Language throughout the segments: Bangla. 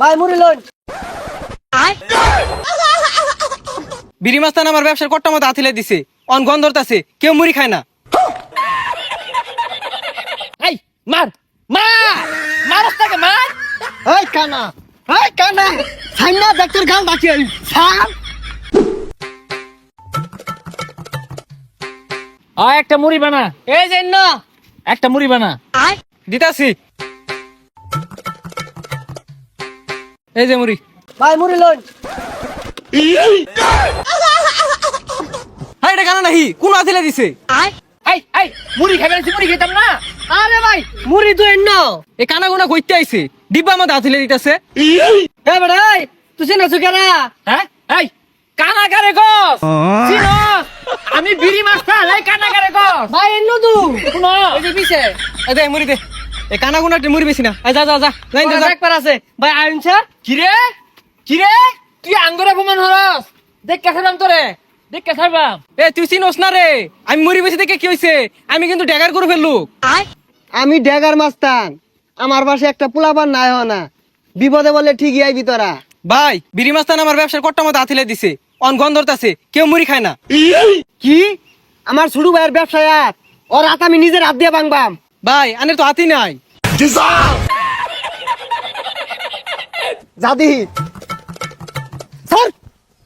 ভাই মুড়ি লন বিড়ি মাস্তান আমার ব্যবসার কট্টা মতো আথিলে দিছে। অন গন্ধরতাছে কেউ মুড়ি খায় না। এই মার মার মারস তাকে মার। এই কানা এই কানা সাইনা ডাক্তার গান ডাকি সার আয় একটা মুড়ি বানা। এই যে একটা মুড়ি বানা। দিতাছি। এই যে মুড়ি। ভাই মুড়ি লন। হ্যাঁ এটা কানা নাহি কোন আথিলে দিছে। এই এই মুড়ি খাবে না মুড়ি খেতাম না। আরে ভাই মুড়ি তো এন্ন। এ কানা গুনা কইতে আইছে ডিব্বা মতো আথিলে দিতাছে। এ বেড়া তুই চিনা সুকেরা হ্যাঁ এই কানা কারে গস চিনস আমি বিড়ি মাস্টার এই কানা কারে গস ভাই এন্ন তু শুনো। এই যে পিছে এই দে মুড়ি দে। এ কানা গুনা মুড়ি বেশি না। যা যা যা যাই যা, যা একবার আছে। ভাই আইনছা কিরে কিরে তুই আঙ্গুরে অপমান হরস দেখ কেসে দাম তোরে। দেখ কেসে দাম। এ তুই চিনোস না রে? আমি মুড়ি বেশি দেখে কি হইছে? আমি কিন্তু ড্যাগার করে ফেললু আমি ড্যাগার মাস্তান। আমার পাশে একটা পোলাপান নাই হয় না। বিপদে বলে ঠিকই আইবি তোরা। ভাই বিড়ি মাস্তান আমার ব্যবসার কট্টা মতো আথিলে দিছে। অন গন্ধরতাছে কেউ মুড়ি খায় না। কি? আমার ছোট ভাইয়ের ব্যবসায় আর ওর হাত আমি নিজের হাত দিয়ে ভাঙবাম। ভাই আনে তো হাতি নাই। জাদি! স্যার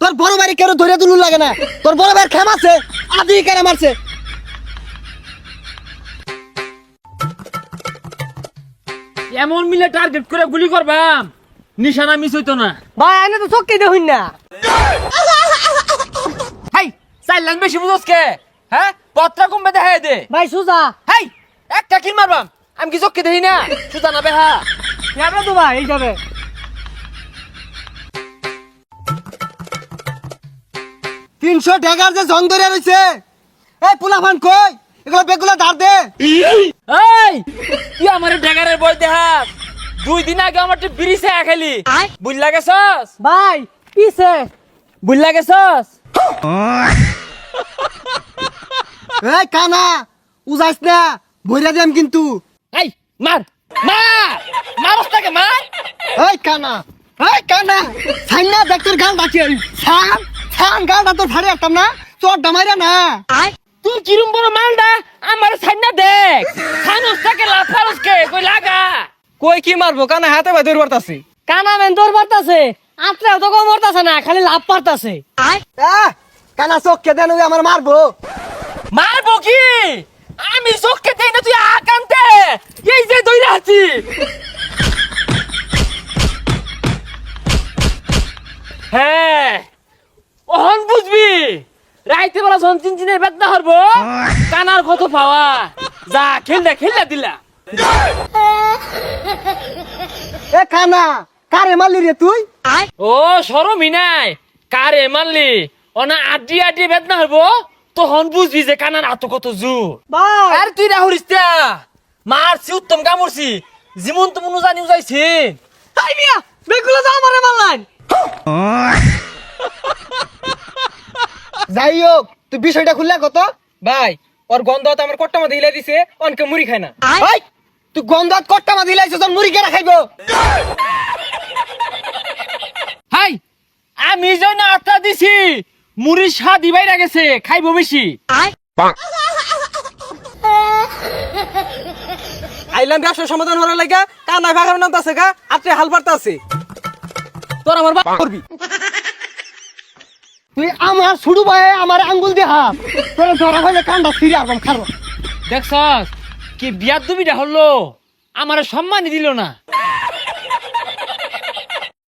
তোর বড় ভাই কেন ধরে তুলুন লাগে না। তোর বড় ভাইয়ের খেম আছে আদি কেন মারছে? এমন মিলে টার্গেট করে গুলি করবাম। নিশানা মিস হইতো না। ভাই আইনে তো চক্কি দেখুন না। হাই চাইলাম বেশি বুঝোস কে হ্যাঁ পত্রা কমবে দেখা দে। ভাই সুজা একটা কিল মারবাম। আমি কি চোখকে দেখি না? সুতা না বেহা। যাবে তো ভাই এই যাবে। তিনশো টাকার যে জং ধরে রয়েছে এই পোলাপান কই? এগুলো বেগুলো ধার দে। এই তুই আমার ড্যাগারের বই দেহাস দুই দিন আগে আমার তুই বিড়ি চা খেলি। বুঝলা গেছস? ভাই পিছে বুঝলা গেছস? এই কানা উজাইস না। ভইরা দেম কিন্তু। এই মার মার মারস তাকে মার। এই কানা এই কানা সাইনা ডাক্তার গান ডাকি সান সান গানটা তো ফাড়ে আসতাম না তোর ডামাইরা না। তুই কিরম বড় মালডা? আমার সাইনা দেখ। খানুস তাকে লাফারস কে কই লাগা? কই কি মারবো? কানা হাতে ভাই দৌড় পারতাছে কানা মেন তোর বার্তাছে আত্রে তো কম মরতাছে না খালি লাভ পারতাছে কানা চোখ কে দেন আমার মারবো। মারবো কি? আমি চোখকে দেই না তুই আকান্তে এই যে দইরা আছি। হ্যাঁ ওহন বুঝবি রাইতে বেলা যখন চিনচিনের বেদনা হরবো কানার কত পাওয়া। যা খেললে খেললে দিলা। এ কানা কারে মারলি রে তুই? ও সরমই নাই। কারে মানলি অনা আড্ডি আড্ডি বেদনা হরবো। তখন বুঝবি যে কানার আত কত জোর। ভাই আর তুই রাহুরিস তা মারছি উত্তম কামড়ছি যেমন তো মনে জানি যাইছি তাই মিয়া বেগুলো যাও মারে মারলান যাই হোক তুই বিষয়টা খুললা কত? ভাই ওর গন্ধ তো আমার কট্টা মতো হিলে দিছে অনকে মুড়ি খায় না। এই তুই গন্ধাত কট্টা মা দিলাইছ তোর মুড়ি কেনা খাইবো? হাই আমি যেন আত্মা দিছি মুড়ির স্বাদ ইবাইরা গেছে খাইবো বেশি। আইলাম ব্যবসার সমাধান হওয়ার লাগা কানা ভাগার নাম আছে গা? আত্রে হাল পারতাছে তোর আমার বাপ করবি। তুই আমার ছুড়ু ভাই আমার আঙ্গুল দিয়ে হাত তোর ধরা হইলে কান্ডা ফিরে আসবাম খারো। দেখছস কি বিয়ার দুবিটা হলো। আমার সম্মানই দিল না।